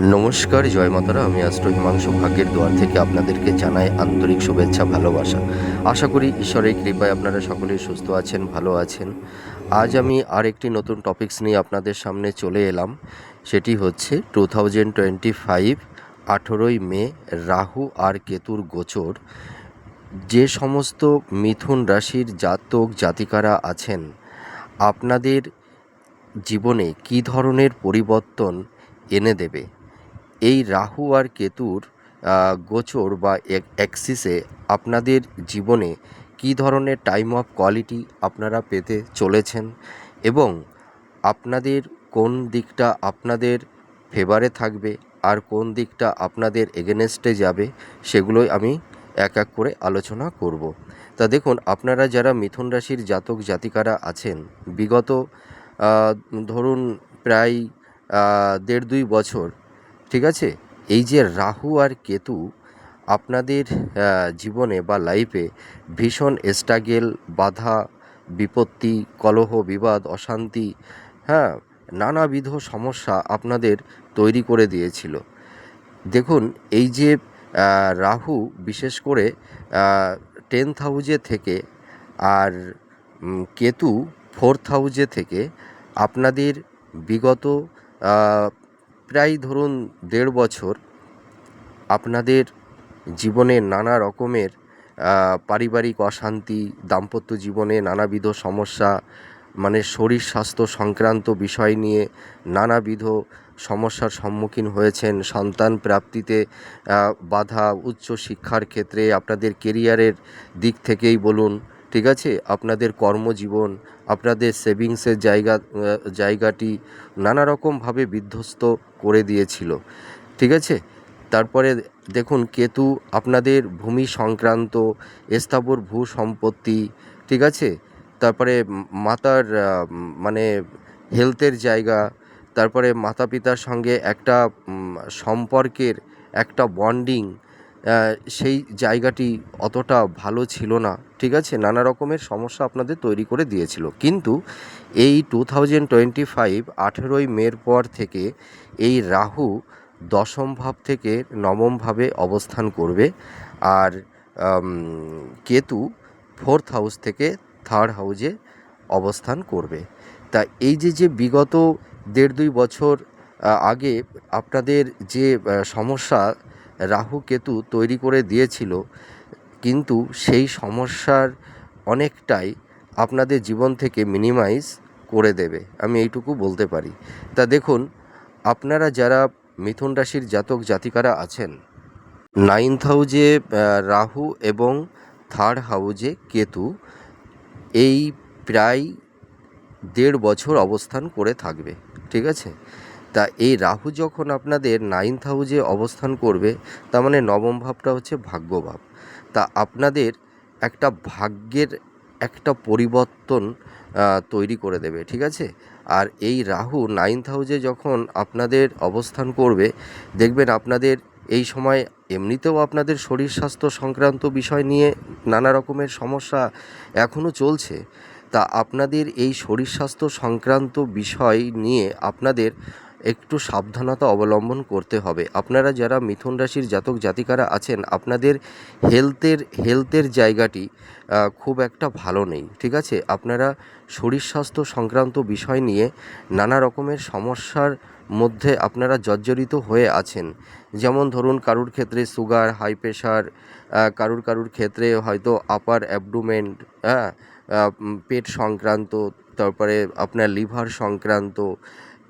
নমস্কার, জয় মাতারা। আমি অ্যাস্ট্রো হিমাংশু ভাগ্যের দুয়ার থেকে আপনাদেরকে জানাই আন্তরিক শুভেচ্ছা, ভালোবাসা। আশা করি ঈশ্বরের কৃপায় আপনারা সকলেই সুস্থ আছেন, ভালো আছেন। আজ আমি আর একটি নতুন টপিকস নিয়ে আপনাদের সামনে চলে এলাম। সেটি হচ্ছে টু থাউজেন্ড টোয়েন্টি ফাইভ আঠেরোই মে, রাহু আর কেতুর গোচর। যে সমস্ত মিথুন রাশির জাতক, জাতিকারা আছেন, আপনাদের জীবনে কী ধরনের পরিবর্তন এনে দেবে? এই রাহু আর কেতুর গোচর বা অ্যাক্সিসে আপনাদের জীবনে কী ধরনের টাইম অফ কোয়ালিটি আপনারা পেতে চলেছেন এবং আপনাদের কোন দিকটা আপনাদের ফেভারে থাকবে আর কোন দিকটা আপনাদের এগেনেস্টে যাবে সেগুলোই আমি এক এক করে আলোচনা করব। তা দেখুন, আপনারা যারা মিথুন রাশির জাতক জাতিকারা আছেন, বিগত ধরুন প্রায় দেড় দুই বছর ঠিক আছে? এই যে রাহু আর কেতু আপনাদের জীবনে বা লাইফে ভীষণ স্ট্রাগেল বাধা, বিপত্তি, কলহ, বিবাদ, অশান্তি হ্যাঁ নানাবিধ সমস্যা আপনাদের তৈরি করে দিয়েছিল। দেখুন, এই যে রাহু বিশেষ করে টেন্থ হাউজে থেকে আর কেতু ফোর্থ হাউজে থেকে আপনাদের বিগত প্রায় ধরুন দেড় বছর আপনাদের জীবনে নানা রকমের পারিবারিক অশান্তি, দাম্পত্য জীবনে নানাবিধ সমস্যা মানে শরীর স্বাস্থ্য সংক্রান্ত বিষয় নিয়ে নানাবিধ সমস্যার সম্মুখীন হয়েছেন। সন্তান প্রাপ্তিতে বাধা উচ্চ শিক্ষার ক্ষেত্রে আপনাদের কেরিয়ারের দিক থেকেই বলুন ঠিক আছে? আপনাদের কর্মজীবন, আপনাদের সেভিংসের জায়গা জায়গাটি নানা রকমভাবে বিধ্বস্ত করে দিয়েছিল। ঠিক আছে? তারপরে দেখুন, কেতু আপনাদের ভূমি সংক্রান্ত, স্থাবর ভূ সম্পত্তি, ঠিক আছে? তারপরে মাতার মানে হেলথের জায়গা, তারপরে মাতা পিতার সঙ্গে একটা সম্পর্কের একটা বন্ডিং সেই জায়গাটি অতটা ভালো ছিল না, ঠিক আছে? নানা রকমের সমস্যা আপনাদের তৈরি করে দিয়েছিল। কিন্তু এই টু থাউজেন্ড টোয়েন্টি ফাইভ, আঠেরোই মের পর থেকে এই রাহু দশম ভাব থেকে নবম ভাবে অবস্থান করবে আর কেতু ফোর্থ হাউস থেকে থার্ড হাউজে অবস্থান করবে। তা এই যে যে বিগত দেড় দুই বছর আগে আপনাদের যে সমস্যা রাহু কেতু তৈরি করে দিয়েছিল, কিন্তু সেই সমস্যার অনেকটাই আপনাদের জীবন থেকে মিনিমাইজ করে দেবে। আমি এইটুকু বলতে পারি। তা দেখুন, আপনারা যারা মিথুন রাশির জাতক জাতিকারা আছেন নাইন্থ হাউজে রাহু এবং থার্ড হাউজে কেতু এই প্রায় দেড় বছর অবস্থান করে থাকবে। ঠিক আছে? তা এই রাহু যখন আপনাদের নাইন্থ হাউজে অবস্থান করবে, তার মানে নবম ভাবটা হচ্ছে ভাগ্যভাব তা আপনাদের একটা ভাগ্যের একটা পরিবর্তন তৈরি করে দেবে, ঠিক আছে? আর এই রাহু নাইন্থ হাউজে যখন আপনাদের অবস্থান করবে, দেখবেন আপনাদের এই সময় এমনিতেও আপনাদের শরীর স্বাস্থ্য সংক্রান্ত বিষয় নিয়ে নানা রকমের সমস্যা এখনও চলছে। তা আপনাদের এই শরীর স্বাস্থ্য সংক্রান্ত বিষয় নিয়ে আপনাদের একটু সাবধানতা অবলম্বন করতে হবে। আপনারা যারা মিথুন রাশির জাতক জাতিকারা আছেন, আপনাদের হেলথের হেলথের জায়গাটি খুব একটা ভালো নেই, ঠিক আছে? আপনারা শরীর স্বাস্থ্য সংক্রান্ত বিষয় নিয়ে নানা রকমের সমস্যার মধ্যে আপনারা জর্জরিত হয়ে আছেন। যেমন ধরুন, কারুর ক্ষেত্রে সুগার হাই প্রেশার কারুর কারুর ক্ষেত্রে হয়তো আপার অ্যাবডোমেন হ্যাঁ? পেট সংক্রান্ত, তারপরে আপনার লিভার সংক্রান্ত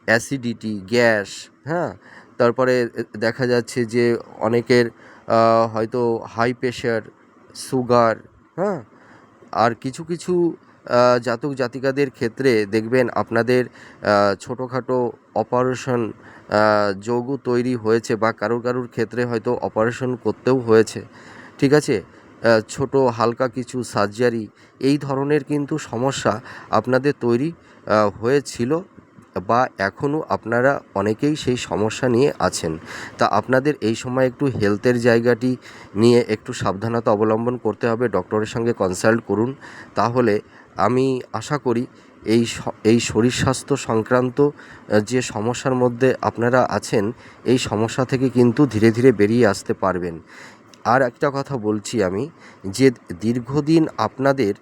অ্যাসিডিটি, গ্যাস হ্যাঁ? তারপরে দেখা যাচ্ছে যে অনেকের হয়তো হাই প্রেশার সুগার হ্যাঁ? আর কিছু কিছু জাতক জাতিকাদের ক্ষেত্রে দেখবেন আপনাদের ছোটোখাটো অপারেশন যৌগ তৈরি হয়েছে বা কারুর কারুর ক্ষেত্রে হয়তো অপারেশন করতেও হয়েছে, ঠিক আছে? ছোট হালকা কিছু সার্জারি, এই ধরনের কিন্তু সমস্যা আপনাদের তৈরি হয়েছিল। বা এখনও আপনারা অনেকেই সেই সমস্যা নিয়ে আছেন। তা আপনাদের এই সময় একটু হেলথের জায়গাটি নিয়ে একটু সাবধানতা অবলম্বন করতে হবে, ডক্টরের সঙ্গে কনসাল্ট করুন। তাহলে আমি আশা করি এই এই শরীর স্বাস্থ্য সংক্রান্ত যে সমস্যার মধ্যে আপনারা আছেন, এই সমস্যা থেকে কিন্তু ধীরে ধীরে বেরিয়ে আসতে পারবেন। আর একটা কথা বলছি আমি, যে দীর্ঘদিন আপনাদের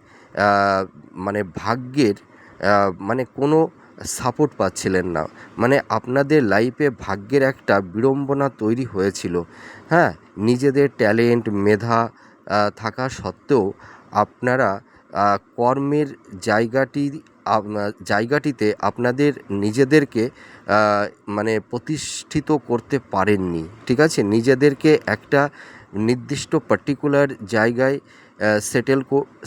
মানে ভাগ্যের মানে কোনো সাপোর্ট পাচ্ছিলেন না। মানে আপনাদের লাইফে ভাগ্যের একটা বিড়ম্বনা তৈরি হয়েছিল। হ্যাঁ নিজেদের ট্যালেন্ট মেধা থাকা সত্ত্বেও আপনারা কর্মের জায়গাটি জায়গাটিতে আপনাদের নিজেদেরকে মানে প্রতিষ্ঠিত করতে পারেননি। ঠিক আছে? নিজেদেরকে একটা নির্দিষ্ট পার্টিকুলার জায়গায় সেটেল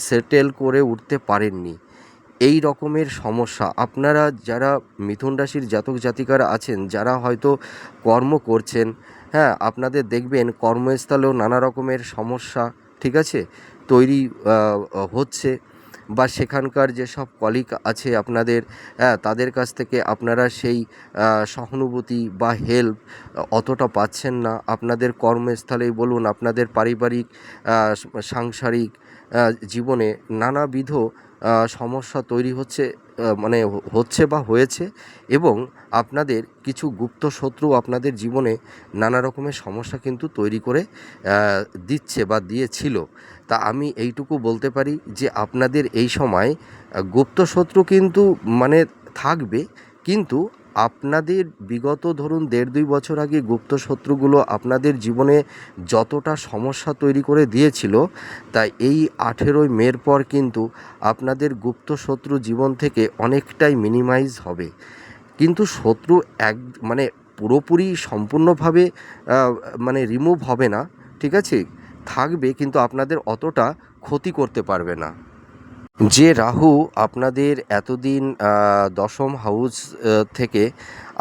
সেটেল করে উঠতে পারেননি। এই রকমের সমস্যা। আপনারা যারা মিথুন রাশির জাতক জাতিকারা আছেন, যারা হয়তো কর্ম করছেন হ্যাঁ আপনাদের দেখবেন কর্মস্থলেও নানা রকমের সমস্যা, ঠিক আছে, তৈরি হচ্ছে বা সেখানকার যেসব কলিগ আছে আপনাদের হ্যাঁ তাদের কাছ থেকে আপনারা সেই সহানুভূতি বা হেল্প অতটা পাচ্ছেন না। আপনাদের কর্মস্থলেই বলুন, আপনাদের পারিবারিক সাংসারিক জীবনে নানাবিধ সমস্যা তৈরি হচ্ছে মানে হচ্ছে বা হয়েছে এবং আপনাদের কিছু গুপ্ত শত্রু আপনাদের জীবনে নানা রকমের সমস্যা কিন্তু তৈরি করে দিচ্ছে বা দিয়েছিল। তা আমি এইটুকু বলতে পারি যে আপনাদের এই সময় গুপ্ত শত্রু কিন্তু মানে থাকবে, কিন্তু আপনাদের বিগত ধরুন দেড় দুই বছর আগে গুপ্ত শত্রুগুলো আপনাদের জীবনে যতটা সমস্যা তৈরি করে দিয়েছিল, তাই এই আঠেরোই মের পর কিন্তু আপনাদের গুপ্ত শত্রু জীবন থেকে অনেকটাই মিনিমাইজ হবে। কিন্তু শত্রু এক মানে পুরোপুরি সম্পূর্ণভাবে মানে রিমুভ হবে না, ঠিক আছে? থাকবে, কিন্তু আপনাদের অতটা ক্ষতি করতে পারবে না। যে রাহু আপনাদের এতদিন দশম হাউস থেকে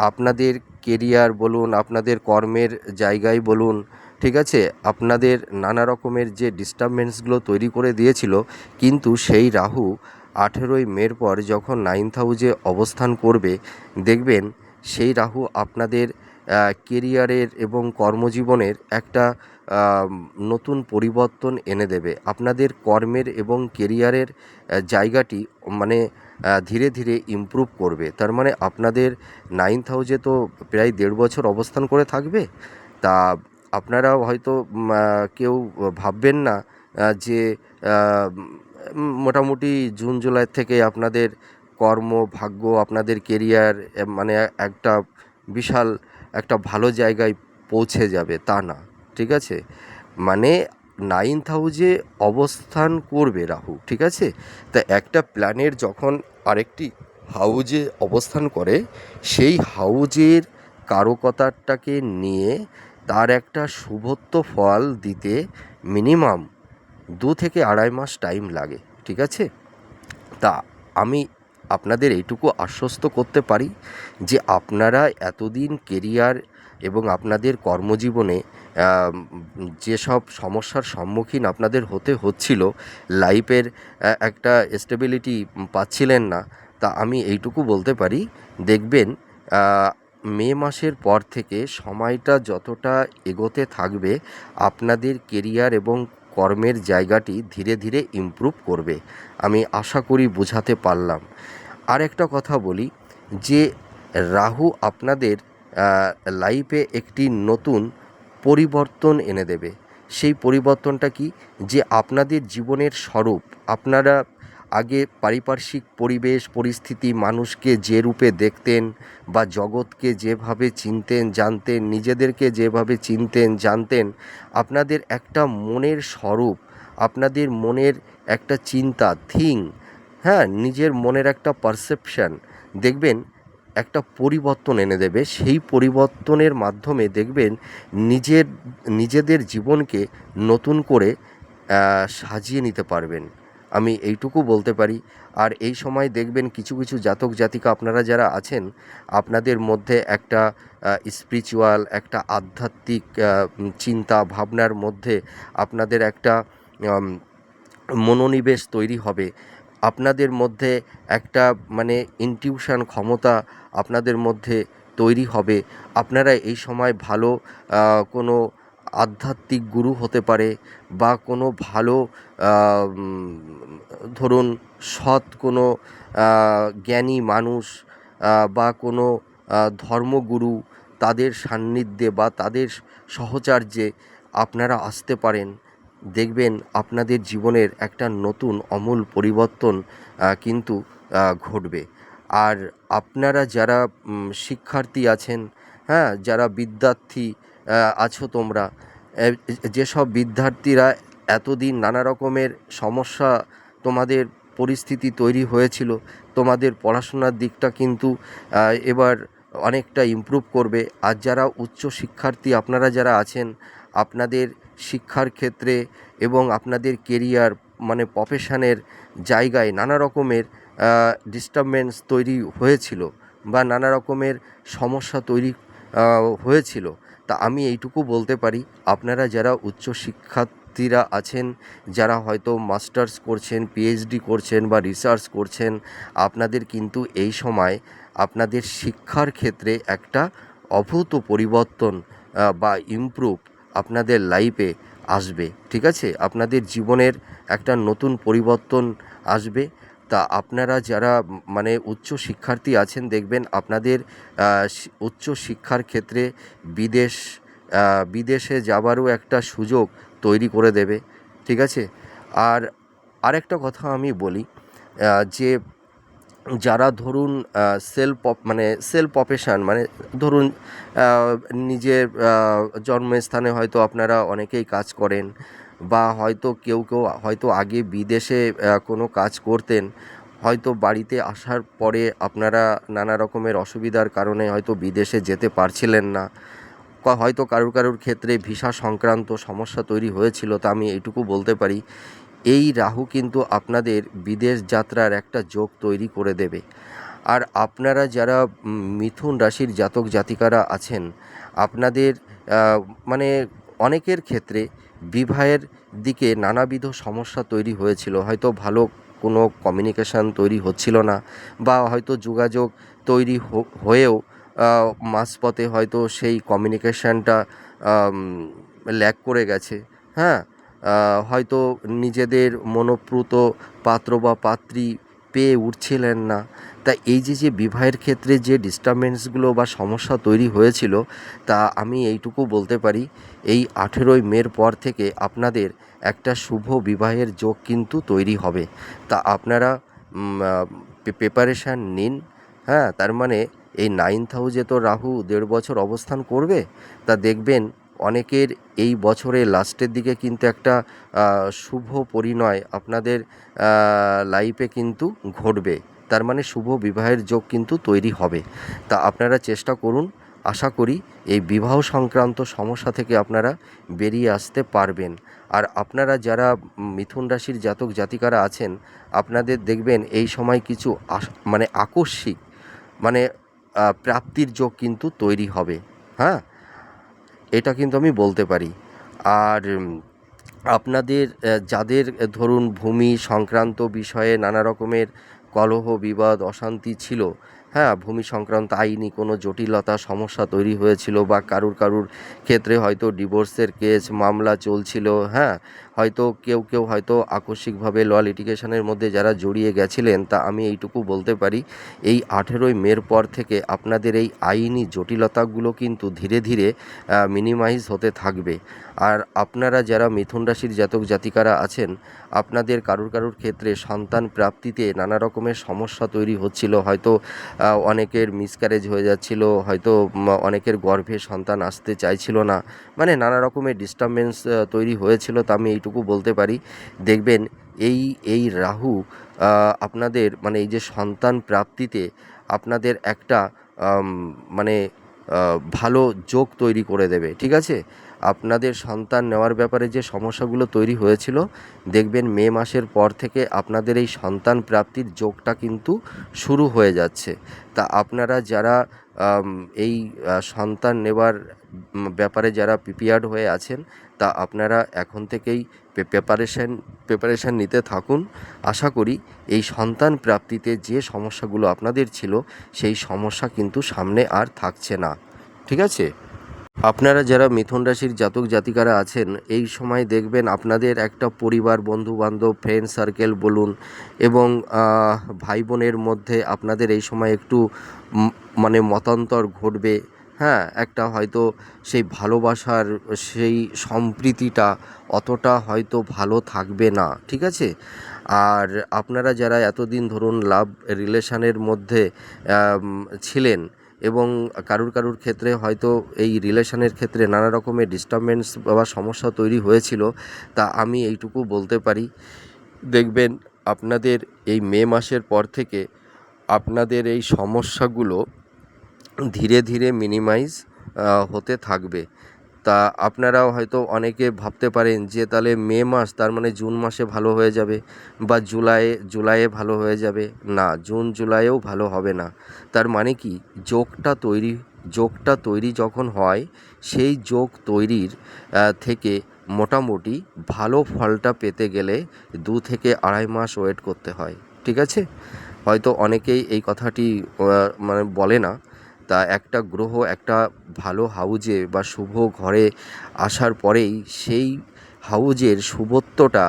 আপনাদের কেরিয়ার বলুন, আপনাদের কর্মের জায়গায় বলুন, ঠিক আছে? আপনাদের নানা রকমের যে ডিস্টারবেন্সগুলো তৈরি করে দিয়েছিল, কিন্তু সেই রাহু আঠেরোই মের পর যখন নাইন্থ হাউসে অবস্থান করবে, দেখবেন সেই রাহু আপনাদের কেরিয়ারের এবং কর্মজীবনের একটা নতুন পরিবর্তন এনে দেবে। আপনাদের কর্মের এবং কেরিয়ারের জায়গাটি মানে ধীরে ধীরে ইমপ্রুভ করবে। তার মানে আপনাদের নাইন্থ হাউসে তো প্রায় দেড় বছর অবস্থান করে থাকবে। তা আপনারা হয়তো কেউ ভাববেন না যে মোটামুটি জুন, জুলাই থেকে আপনাদের কর্ম, ভাগ্য, আপনাদের কেরিয়ার মানে একটা বিশাল, একটা ভালো জায়গায় পৌঁছে যাবে। তা না। ঠিক আছে? মানে নাইন্থ হাউজে অবস্থান করবে রাহু, ঠিক আছে? তা একটা প্ল্যানের যখন আরেকটি হাউজে অবস্থান করে, সেই হাউজের কারকতাটাকে নিয়ে তার একটা শুভত্ব ফল দিতে মিনিমাম দু থেকে আড়াই মাস টাইম লাগে, ঠিক আছে? তা আমি আপনাদের এইটুকু আশ্বস্ত করতে পারি যে আপনারা এতদিন কেরিয়ার এবং আপনাদের কর্মজীবনে যেসব সমস্যার সম্মুখীন আপনাদের হতে হচ্ছিল, লাইফের একটা স্টেবিলিটি পাচ্ছিলেন না, তা আমি এইটুকু বলতে পারি। দেখবেন মে মাসের পর থেকে সময়টা যতটা এগোতে থাকবে, আপনাদের কেরিয়ার এবং কর্মের জায়গাটি ধীরে ধীরে ইমপ্রুভ করবে, আমি আশা করি বোঝাতে পারলাম। আর একটা কথা বলি, যে রাহু আপনাদের লাইফে একটি নতুন পরিবর্তন এনে দেবে। সেই পরিবর্তনটা কি? যে আপনাদের জীবনের স্বরূপ, আপনারা আগে পারিপার্শ্বিক পরিবেশ, পরিস্থিতি, মানুষকে যে রূপে দেখতেন বা জগৎকে যেভাবে চিনতেন, জানতেন, নিজেদেরকে যেভাবে চিনতেন, জানতেন, আপনাদের একটা মনের স্বরূপ, আপনাদের মনের একটা চিন্তা, থিং হ্যাঁ নিজের মনের একটা পারসেপশান, দেখবেন একটা পরিবর্তন এনে দেবে। সেই পরিবর্তনের মাধ্যমে দেখবেন নিজের, নিজেদের জীবনকে নতুন করে সাজিয়ে নিতে পারবেন। আমি এইটুকু বলতে পারি। আর এই সময় দেখবেন কিছু কিছু জাতক, জাতিকা আপনারা যারা আছেন, আপনাদের মধ্যে একটা স্পিরিচুয়াল একটা আধ্যাত্মিক চিন্তা ভাবনার মধ্যে আপনাদের একটা মনোনিবেশ তৈরি হবে। আপনাদের মধ্যে একটা মানে ইনটিউশন ক্ষমতা আপনাদের মধ্যে তৈরি হবে। আপনারা এই সময় ভালো কোনো আধ্যাত্মিক গুরু হতে পারে বা কোনো ভালো ধরুন সৎ কোনো জ্ঞানী মানুষ বা কোনো ধর্মগুরু তাদের সান্নিধ্যে বা তাদের সহচার্যে আপনারা আসতে পারেন। দেখবেন আপনাদের জীবনের একটা নতুন আমূল পরিবর্তন কিন্তু ঘটবে। আর আপনারা যারা শিক্ষার্থী আছেন হ্যাঁ যারা বিদ্যার্থী আছো তোমরা যেসব বিদ্যার্থীরা এতদিন নানা রকমের সমস্যা তোমাদের পরিস্থিতি তৈরি হয়েছিল, তোমাদের পড়াশোনার দিকটা কিন্তু এবার অনেকটা ইমপ্রুভ করবে। আর যারা উচ্চ শিক্ষার্থী, আপনারা যারা আছেন, আপনাদের শিক্ষার ক্ষেত্রে এবং আপনাদের কেরিয়ার মানে প্রফেশনের জায়গায় নানা রকমের ডিস্টারবেন্স তৈরি হয়েছিল বা নানা রকমের সমস্যা তৈরি হয়েছিল। তা আমি এইটুকু বলতে পারি, আপনারা যারা উচ্চ শিক্ষার্থীরা আছেন, যারা হয়তো মাস্টার্স করছেন পিএইচডি করছেন বা রিসার্চ করছেন, আপনাদের কিন্তু এই সময় আপনাদের শিক্ষার ক্ষেত্রে একটা অভূত পরিবর্তন বা ইমপ্রুভ আপনাদের লাইফে আসবে, ঠিক আছে? আপনাদের জীবনের একটা নতুন পরিবর্তন আসবে। তা আপনারা যারা মানে উচ্চ শিক্ষার্থী আছেন, দেখবেন আপনাদের উচ্চ শিক্ষার ক্ষেত্রে বিদেশ বিদেশে যাবারও একটা সুযোগ তৈরি করে দেবে, ঠিক আছে? আর আরেকটা কথা আমি বলি যে যারা ধরুন সেলফ মানে সেলফ প্রফেশন মানে ধরুন নিজের জন্মস্থানে হয়তো আপনারা অনেকেই কাজ করেন বা হয়তো কেউ কেউ হয়তো আগে বিদেশে কোনো কাজ করতেন, হয়তো বাড়িতে আসার পরে আপনারা নানা রকমের অসুবিধার কারণে হয়তো বিদেশে যেতে পারছিলেন না। হয়তো কারুর কারুর ক্ষেত্রে ভিসা সংক্রান্ত সমস্যা তৈরি হয়েছিল, তা আমি এইটুকু বলতে পারি। এই রাহু কিন্তু আপনাদের বিদেশ যাত্রার একটা যোগ তৈরি করে দেবে। আর আপনারা যারা মিথুন রাশির জাতক জাতিকারা আছেন, আপনাদের মানে অনেকের ক্ষেত্রে বিবাহের দিকে নানাবিধ সমস্যা তৈরি হয়েছিল। হয়তো ভালো কোনো কমিউনিকেশান তৈরি হচ্ছিল না বা হয়তো যোগাযোগ তৈরি হয়েও মাঝপথে হয়তো সেই কমিউনিকেশানটা ল্যাক করে গেছে। হ্যাঁ? হয়তো নিজেদের মনোপ্রুত পাত্র বা পাত্রী পেয়ে উঠছিলেন না। তা এই যে যে বিবাহের ক্ষেত্রে যে ডিস্টারবেন্সগুলো বা সমস্যা তৈরি হয়েছিল, তা আমি এইটুকু বলতে পারি, এই আঠেরোই মের পর থেকে আপনাদের একটা শুভ বিবাহের যোগ কিন্তু তৈরি হবে। তা আপনারা প্রিপারেশান নিন হ্যাঁ? তার মানে এই নাইন্থ হাউসে তো রাহু দেড় বছর অবস্থান করবে, তা দেখবেন অনেকের এই বছরের লাস্টের দিকে কিন্তু একটা শুভ পরিণয় আপনাদের লাইফে কিন্তু ঘটবে। তার মানে শুভ বিবাহের যোগ কিন্তু তৈরি হবে। তা আপনারা চেষ্টা করুন, আশা করি এই বিবাহ সংক্রান্ত সমস্যা থেকে আপনারা বেরিয়ে আসতে পারবেন। আর আপনারা যারা মিথুন রাশির জাতক জাতিকারা আছেন, আপনাদের দেখবেন এই সময় কিছু মানে আকস্মিক মানে প্রাপ্তির যোগ কিন্তু তৈরি হবে। হ্যাঁ? এটা কিন্তু আমি বলতে পারি। আর আপনাদের যাদের ধরুন ভূমি সংক্রান্ত বিষয়ে নানা রকমের কলহ, বিবাদ, অশান্তি ছিল হ্যাঁ ভূমি সংক্রান্ত আইনি কোনো জটিলতা, সমস্যা তৈরি হয়েছিল বা কারুর কারুর ক্ষেত্রে হয়তো ডিভোর্সের কেস মামলা চলছিল হ্যাঁ হয়তো কেউ কেউ হয়তো আকস্মিকভাবে ল লিটিগেশনের মধ্যে যারা জড়িয়ে গেছিলেন, তা আমি এইটুকু বলতে পারি, এই আঠেরোই মের পর থেকে আপনাদের এই আইনি জটিলতাগুলো কিন্তু ধীরে ধীরে মিনিমাইজ হতে থাকবে। আর আপনারা যারা মিথুন রাশির জাতক জাতিকারা আছেন, আপনাদের কারুর কারুর ক্ষেত্রে সন্তান প্রাপ্তিতে নানা রকমের সমস্যা তৈরি হচ্ছিল। হয়তো অনেকের মিসক্যারেজ হয়ে যাচ্ছিল, হয়তো অনেকের গর্ভে সন্তান আসতে চাইছিল না। মানে নানা রকমের ডিস্টারবেন্স তৈরি হয়েছিল, তা আমি এইটুকু বলতে পারি। দেখবেন, এই এই রাহু আপনাদের মানে এই যে সন্তান প্রাপ্তিতে আপনাদের একটা মানে ভালো যোগ তৈরি করে দেবে, ঠিক আছে? আপনাদের সন্তান নেওয়ার ব্যাপারে যে সমস্যাগুলো তৈরি হয়েছিল, দেখবেন মে মাসের পর থেকে আপনাদের এই সন্তান প্রাপ্তির যোগটা কিন্তু শুরু হয়ে যাচ্ছে। তা আপনারা যারা এই সন্তান নেবার ব্যাপারে যারা প্রিপেয়ার্ড হয়ে আছেন তা আপনারা এখন থেকেই প্রিপারেশন প্রিপারেশান নিতে থাকুন। আশা করি এই সন্তান প্রাপ্তিতে যে সমস্যাগুলো আপনাদের ছিল, সেই সমস্যা কিন্তু সামনে আর থাকছে না। ঠিক আছে? আপনারা যারা মিথুন রাশির জাতক জাতিকারা আছেন, এই সময় দেখবেন আপনাদের একটা পরিবার বন্ধু বান্ধব ফ্রেন্ড সার্কেল বলুন এবং ভাই বোনের মধ্যে আপনাদের এই সময় একটু মানে মতান্তর ঘটবে। হ্যাঁ একটা হয়তো সেই ভালোবাসার সেই সম্প্রীতিটা অতটা হয়তো ভালো থাকবে না, ঠিক আছে? আর আপনারা যারা এতদিন ধরুন লাভ রিলেশানের মধ্যে ছিলেন এবং কারুর কারুর ক্ষেত্রে হয়তো এই রিলেশনের ক্ষেত্রে নানা রকমের ডিস্টারবেন্স বা সমস্যা তৈরি হয়েছিল, তা আমি এইটুকু বলতে পারি। দেখবেন আপনাদের এই মে মাসের পর থেকে আপনাদের এই সমস্যাগুলো ধীরে ধীরে মিনিমাইজ হতে থাকবে। তা আপনারাও হয়তো অনেকে ভাবতে পারেন যে, তাহলে মে মাস তার মানে জুন মাসে ভালো হয়ে যাবে বা জুলাইয়ে জুলাইয়ে ভালো হয়ে যাবে। না, জুন, জুলাইয়েও ভালো হবে না। তার মানে কি? যোগটা তৈরি যোগটা তৈরি যখন হয়, সেই যোগ তৈরির থেকে মোটামুটি ভালো ফলটা পেতে গেলে দু থেকে আড়াই মাস ওয়েট করতে হয়। ঠিক আছে? হয়তো অনেকেই এই কথাটি মানে বলে না। তা একটা গ্রহ একটা ভালো হাউজে বা শুভ ঘরে আসার পরেই সেই হাউজের শুভত্বটা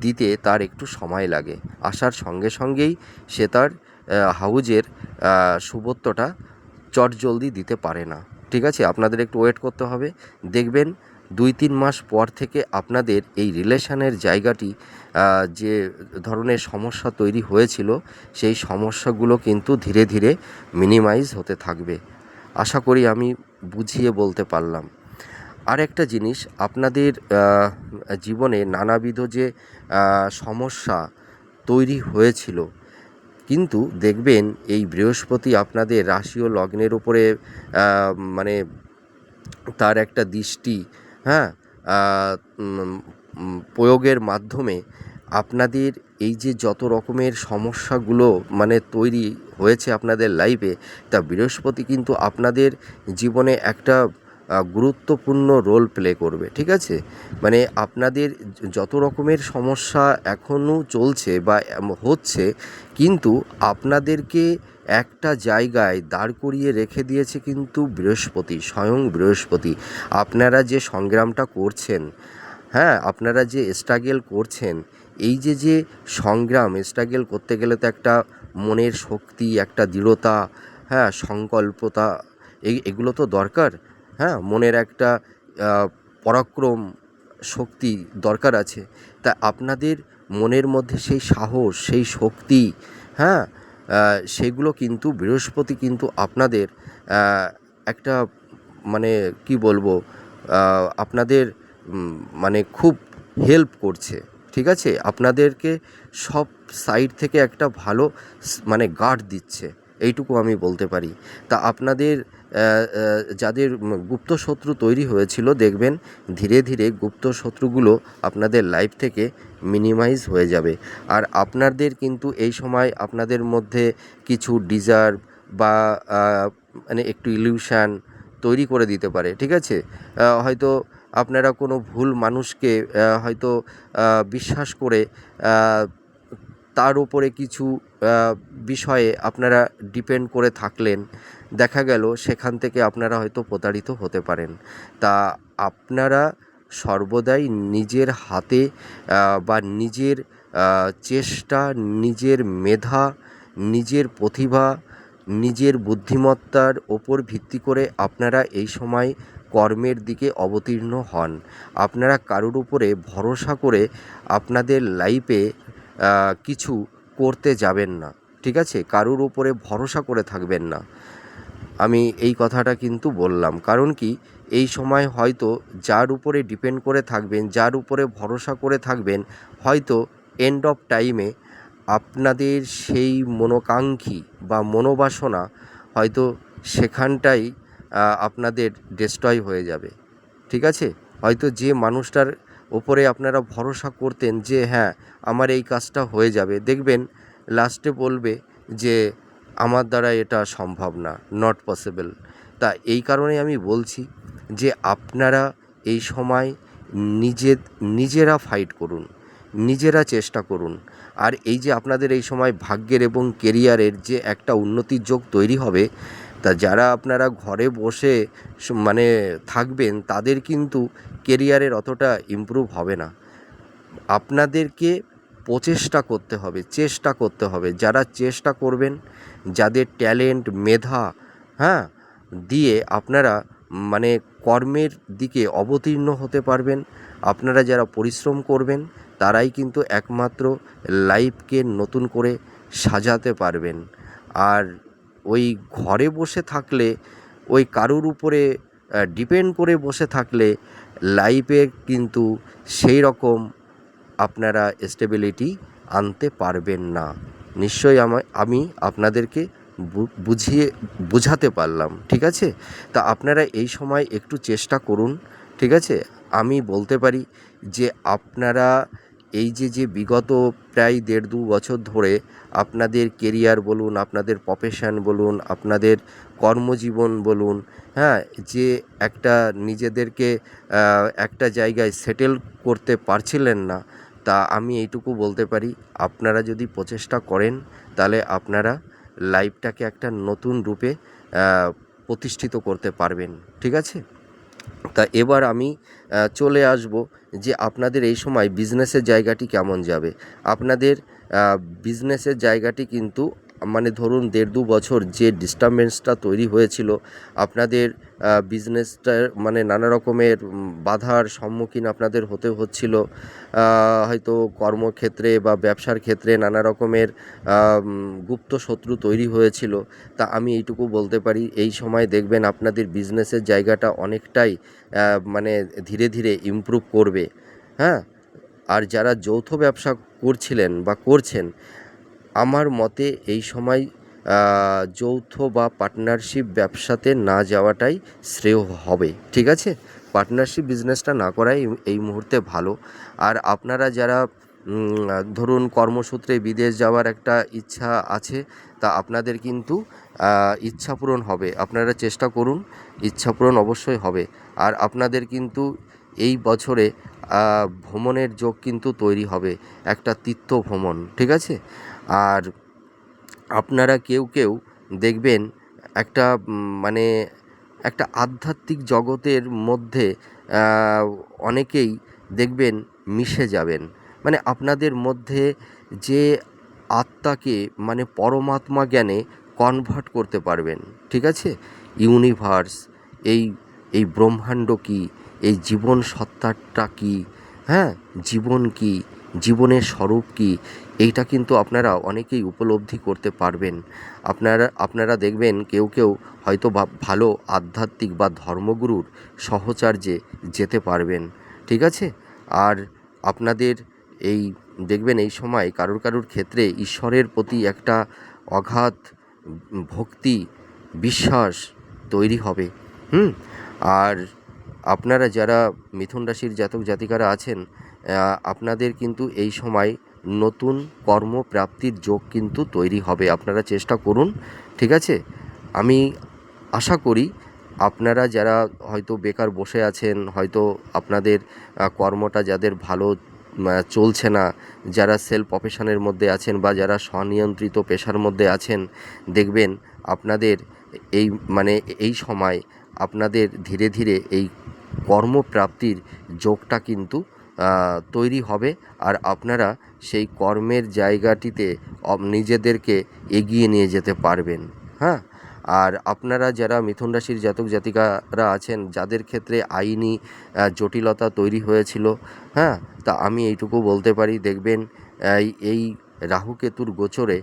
দিতে তার একটু সময় লাগে। আসার সঙ্গে সঙ্গেই সে তার হাউজের শুভত্বটা চটজলদি দিতে পারে না। ঠিক আছে? আপনাদের একটু ওয়েট করতে হবে। দেখবেন দুই তিন মাস পর থেকে আপনাদের এই রিলেশনের জায়গাটি যে ধরনের সমস্যা তৈরি হয়েছিল, সেই সমস্যাগুলো কিন্তু ধীরে ধীরে মিনিমাইজ হতে থাকবে। আশা করি আমি বুঝিয়ে বলতে পারলাম। আর একটা জিনিস, আপনাদের জীবনে নানাবিধ যে সমস্যা তৈরি হয়েছিল, কিন্তু দেখবেন এই বৃহস্পতি আপনাদের রাশি ও লগ্নের উপরে মানে তার একটা দৃষ্টি হ্যাঁ প্রয়োগের মাধ্যমে আপনাদের এই যে যত রকমের সমস্যাগুলো মানে তৈরি হয়েছে আপনাদের লাইফে তা বৃহস্পতি কিন্তু আপনাদের জীবনে একটা গুরুত্বপূর্ণ রোল প্লে করবে, ঠিক আছে? মানে আপনাদের যত রকমের সমস্যা এখনও চলছে বা হচ্ছে, কিন্তু আপনাদেরকে একটা জায়গায় দাঁড় করিয়ে রেখে দিয়েছে কিন্তু বৃহস্পতি, স্বয়ং বৃহস্পতি। আপনারা যে সংগ্রামটা করছেন হ্যাঁ আপনারা যে স্ট্রাগেল করছেন, এই যে যে সংগ্রাম স্ট্রাগেল করতে গেলে তো একটা মনের শক্তি, একটা দৃঢ়তা হ্যাঁ সংকল্পতা, এই, এগুলো তো দরকার। হ্যাঁ মনের একটা পরাক্রম শক্তি দরকার আছে। তা আপনাদের মনের মধ্যে সেই সাহস, সেই শক্তি হ্যাঁ সেগুলো কিন্তু বৃহস্পতি কিন্তু আপনাদের একটা মানে কি বলব আপনাদের মানে খুব হেল্প করছে, ঠিক আছে? আপনাদেরকে সব সাইড থেকে একটা ভালো মানে গার্ড দিচ্ছে, এইটুকু আমি বলতে পারি। তা আপনাদের যাদের গুপ্ত শত্রু তৈরি হয়েছিল, দেখবেন ধীরে ধীরে গুপ্ত শত্রুগুলো আপনাদের লাইফ থেকে মিনিমাইজ হয়ে যাবে। আর আপনাদের কিন্তু এই সময় আপনাদের মধ্যে কিছু ডিজার্ভ বা মানে একটু ইলিউশন তৈরি করে দিতে পারে, ঠিক আছে? হয়তো আপনারা কোনো ভুল মানুষকে হয়তো বিশ্বাস করে তার উপরে কিছু বিষয়ে আপনারা ডিপেন্ড করে থাকলেন, দেখা গেল সেখান থেকে আপনারা হয়তো প্রতারিত হতে পারেন। তা আপনারা সর্বদাই নিজের হাতে বা নিজের চেষ্টা, নিজের মেধা, নিজের প্রতিভা, নিজের বুদ্ধিমত্তার ওপর ভিত্তি করে আপনারা এই সময় কর্মের দিকে অবতীর্ণ হন। আপনারা কারোর উপরে ভরসা করে আপনাদের লাইফে কিছু করতে যাবেন না, ঠিক আছে? কারোর উপরে ভরসা করে থাকবেন না। আমি এই কথাটা কিন্তু বললাম। কারণ কি? এই সময় হয়তো যার উপরে ডিপেন্ড করে থাকবেন, যার উপরে ভরসা করে থাকবেন, হয়তো এন্ড অফ টাইমে আপনাদের সেই মনোকাঙ্ক্ষী বা মনোবাসনা হয়তো সেখানটাই আপনাদের ডিস্ট্রয় হয়ে যাবে। ঠিক আছে? হয়তো যে মানুষটার ওপরে আপনারা ভরসা করতেন যে হ্যাঁ আমার এই কাজটা হয়ে যাবে। দেখবেন লাস্টে বলবে যে, আমার দ্বারা এটা সম্ভব না নট পসিবল তা এই কারণে আমি বলছি যে, আপনারা এই সময় নিজে নিজেরা ফাইট করুন, নিজেরা চেষ্টা করুন। আর এই যে আপনাদের এই সময় ভাগ্যের এবং কেরিয়ারের যে একটা উন্নতির যোগ তৈরি হবে তা যারা আপনারা ঘরে বসে মানে থাকবেন, তাদের কিন্তু কেরিয়ারের অতটা ইমপ্রুভ হবে না। আপনাদেরকে প্রচেষ্টা করতে হবে, চেষ্টা করতে হবে। যারা চেষ্টা করবেন, যাদের ট্যালেন্ট, মেধা হ্যাঁ দিয়ে আপনারা মানে কর্মের দিকে অবতীর্ণ হতে পারবেন, আপনারা যারা পরিশ্রম করবেন, তারাই কিন্তু একমাত্র লাইফকে নতুন করে সাজাতে পারবেন। আর ওই ঘরে বসে থাকলে, ওই কারুর উপরে ডিপেন্ড করে বসে থাকলে লাইফে কিন্তু সেই রকম আপনারা স্টেবিলিটি আনতে পারবেন না। নিশ্চয়ই আমায় আমি আপনাদেরকে বুঝিয়ে, বোঝাতে পারলাম, ঠিক আছে? তা আপনারা এই সময় একটু চেষ্টা করুন, ঠিক আছে? আমি বলতে পারি যে আপনারা এই যে যে বিগত প্রায় দেড় দু বছর ধরে আপনাদের কেরিয়ার বলুন, আপনাদের প্রফেশন বলুন, আপনাদের কর্মজীবন বলুন হ্যাঁ যে একটা নিজেদেরকে একটা জায়গায় সেটেল করতে পারছিলেন না, তা আমি এইটুকু বলতে পারি। আপনারা যদি প্রচেষ্টা করেন, তাহলে আপনারা লাইফটাকে একটা নতুন রূপে প্রতিষ্ঠিত করতে পারবেন। ঠিক আছে? তা এবার আমি চলে আসব যে আপনাদের এই সময় বিজনেসের জায়গাটি কেমন যাবে। আপনাদের বিজনেসের জায়গাটি কিন্তু মানে ধরুন দেড় দু বছর যে ডিস্টারবেন্সটা তৈরি হয়েছিল, আপনাদের বিজনেসটার মানে নানা রকমের বাধার সম্মুখীন আপনাদের হতে হচ্ছিল। হয়তো কর্মক্ষেত্রে বা ব্যবসার ক্ষেত্রে নানা রকমের গুপ্ত শত্রু তৈরি হয়েছিল। তা আমি এইটুকু বলতে পারি, এই সময় দেখবেন আপনাদের বিজনেসের জায়গাটা অনেকটাই মানে ধীরে ধীরে ইমপ্রুভ করবে। হ্যাঁ? আর যারা যৌথ ব্যবসা করছিলেন বা করছেন, আমার মতে এই সময় যৌথ বা পার্টনারশিপ ব্যবসাতে না যাওয়াটাই শ্রেয় হবে, ঠিক আছে? পার্টনারশিপ বিজনেসটা না করাই এই মুহূর্তে ভালো। আর আপনারা যারা ধরুন কর্মসূত্রে বিদেশ যাওয়ার একটা ইচ্ছা আছে, তা আপনাদের কিন্তু ইচ্ছা পূরণ হবে। আপনারা চেষ্টা করুন, ইচ্ছা পূরণ অবশ্যই হবে। আর আপনাদের কিন্তু এই বছরে ভ্রমণের যোগ কিন্তু তৈরি হবে, একটা তীর্থ ভ্রমণ, ঠিক আছে? আর আপনারা কেউ কেউ দেখবেন একটা মানে একটা আধ্যাত্মিক জগতের মধ্যে অনেকেই দেখবেন মিশে যাবেন। মানে আপনাদের মধ্যে যে আত্মাকে মানে পরমাত্মা জ্ঞানে কনভার্ট করতে পারবেন, ঠিক আছে? ইউনিভার্স এই এই ব্রহ্মাণ্ড কি? এই জীবন সত্তাটা কী? হ্যাঁ? জীবন কী? জীবনের স্বরূপ কী? এইটা কিন্তু আপনারা অনেকেই উপলব্ধি করতে পারবেন। আপনারা আপনারা দেখবেন কেউ কেউ হয়তো ভালো আধ্যাত্মিক বা ধর্মগুরুর সহচার্যে যেতে পারবেন, ঠিক আছে? আর আপনাদের এই, দেখবেন এই সময় কারুর কারুর ক্ষেত্রে ঈশ্বরের প্রতি একটা অগাধ ভক্তি, বিশ্বাস তৈরি হবে, হুম? আর আপনারা যারা মিথুন রাশির জাতক জাতিকারা আছেন আপনাদের কিন্তু এই সময় নতুন কর্মপ্রাপ্তির যোগ কিন্তু তৈরি হবে। আপনারা চেষ্টা করুন, ঠিক আছে? আমি আশা করি আপনারা যারা হয়তো বেকার বসে আছেন, হয়তো আপনাদের কর্মটা যাদের ভালো চলছে না, যারা সেলফ প্রফেশনের মধ্যে আছেন বা যারা স্বনিয়ন্ত্রিত পেশার মধ্যে আছেন, দেখবেন আপনাদের এই মানে এই সময় আপনাদের ধীরে ধীরে এই কর্মপ্রাপ্তির যোগটা কিন্তু তৈরি হবে আর আপনারা সেই কর্মের জায়গাটিতে নিজেদেরকে এগিয়ে নিয়ে যেতে পারবেন। হ্যাঁ? আর আপনারা যারা মিথুন রাশির জাতক জাতিকারা আছেন, যাদের ক্ষেত্রে আইনি জটিলতা তৈরি হয়েছিল হ্যাঁ? তা আমি এইটুকু বলতে পারি, দেখবেন, এই এই রাহুকেতুর গোচরে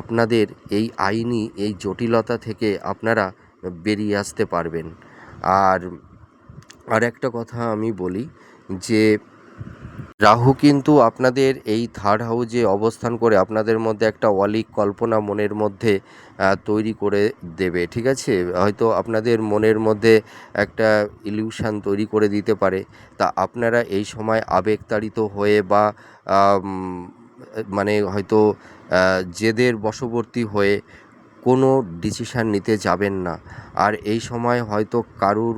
আপনাদের এই আইনি, এই জটিলতা থেকে আপনারা বেরিয়ে আসতে পারবেন। আর আর একটা কথা আমি বলি যে রাহু কিন্তু আপনাদের এই থার্ড হাউজে অবস্থান করে আপনাদের মধ্যে একটা অলিক কল্পনা মনের মধ্যে তৈরি করে দেবে, ঠিক আছে? হয়তো আপনাদের মনের মধ্যে একটা ইলিউশন তৈরি করে দিতে পারে। তা আপনারা এই সময় আবেগতাড়িত হয়ে বা মানে হয়তো জেদের বশবর্তী হয়ে কোনো ডিসিশান নিতে যাবেন না। আর এই সময় হয়তো কারুর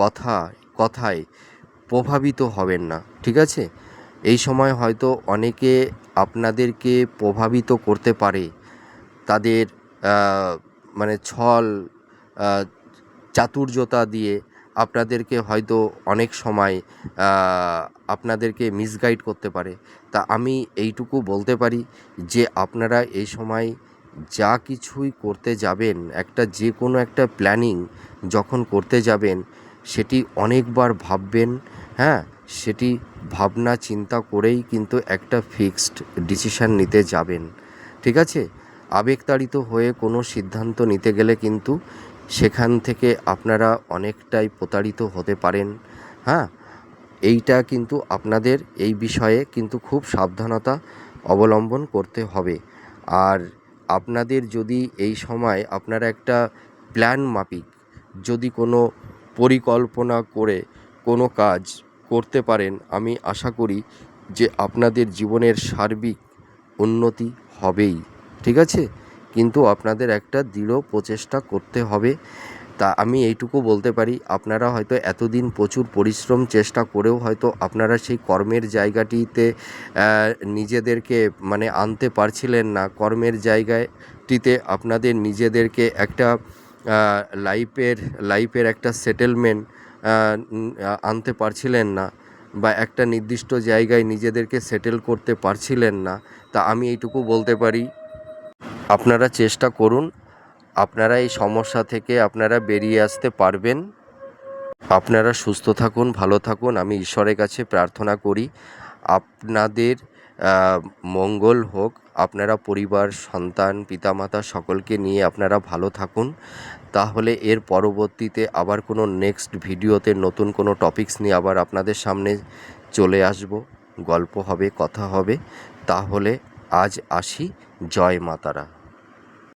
কথা, কথায় প্রভাবিত হবেন না, ঠিক আছে? এই সময় হয়তো অনেকে আপনাদেরকে প্রভাবিত করতে পারে। তাদের মানে ছল চাতুর্যতা দিয়ে আপনাদেরকে হয়তো অনেক সময় আপনাদেরকে মিসগাইড করতে পারে। তা আমি এইটুকু বলতে পারি যে আপনারা এই সময় যা কিছুই করতে যাবেন, একটা যে কোনো একটা প্ল্যানিং যখন করতে যাবেন, সেটি অনেকবার ভাববেন হ্যাঁ? সেটি ভাবনা চিন্তা করেই কিন্তু একটা ফিক্সড ডিসিশান নিতে যাবেন। ঠিক আছে? আবেগতাড়িত হয়ে কোনো সিদ্ধান্ত নিতে গেলে কিন্তু সেখান থেকে আপনারা অনেকটাই প্রতারিত হতে পারেন। হ্যাঁ? এইটা কিন্তু আপনাদের এই বিষয়ে কিন্তু খুব সাবধানতা অবলম্বন করতে হবে। আর আপনাদের যদি এই সময় আপনারা একটা প্ল্যান মাফিক, যদি কোনো পরিকল্পনা করে কোনো কাজ করতে পারেন, আমি আশা করি যে আপনাদের জীবনের সার্বিক উন্নতি হবেই, ঠিক আছে? কিন্তু আপনাদের একটা দৃঢ় প্রচেষ্টা করতে হবে। তা আমি এইটুকু বলতে পারি, আপনারা হয়তো এতদিন প্রচুর পরিশ্রম, চেষ্টা করেও হয়তো আপনারা সেই কর্মের জায়গাটিতে নিজেদেরকে মানে আনতে পারছিলেন না। কর্মের জায়গাটিতে আপনাদের নিজেদেরকে একটা লাইফের লাইফের একটা সেটেলমেন্ট আনতে পারছিলেন না বা একটা নির্দিষ্ট জায়গায় নিজেদেরকে সেটেল করতে পারছিলেন না, তা আমি এইটুকু বলতে পারি। আপনারা চেষ্টা করুন, আপনারা এই সমস্যা থেকে আপনারা বেরিয়ে আসতে পারবেন। আপনারা সুস্থ থাকুন, ভালো থাকুন, আমি ঈশ্বরের কাছে প্রার্থনা করি। আপনাদের মঙ্গল হোক, আপনারা পরিবার, সন্তান, পিতামাতা সকলকে নিয়ে আপনারা ভালো থাকুন। তাহলে এর পরবর্তীতে আবার কোনো নেক্সট ভিডিওতে নতুন কোনো টপিকস নিয়ে আবার আপনাদের সামনে চলে আসব। গল্প হবে, কথা হবে। তাহলে আজ আসি। জয় মাতারা।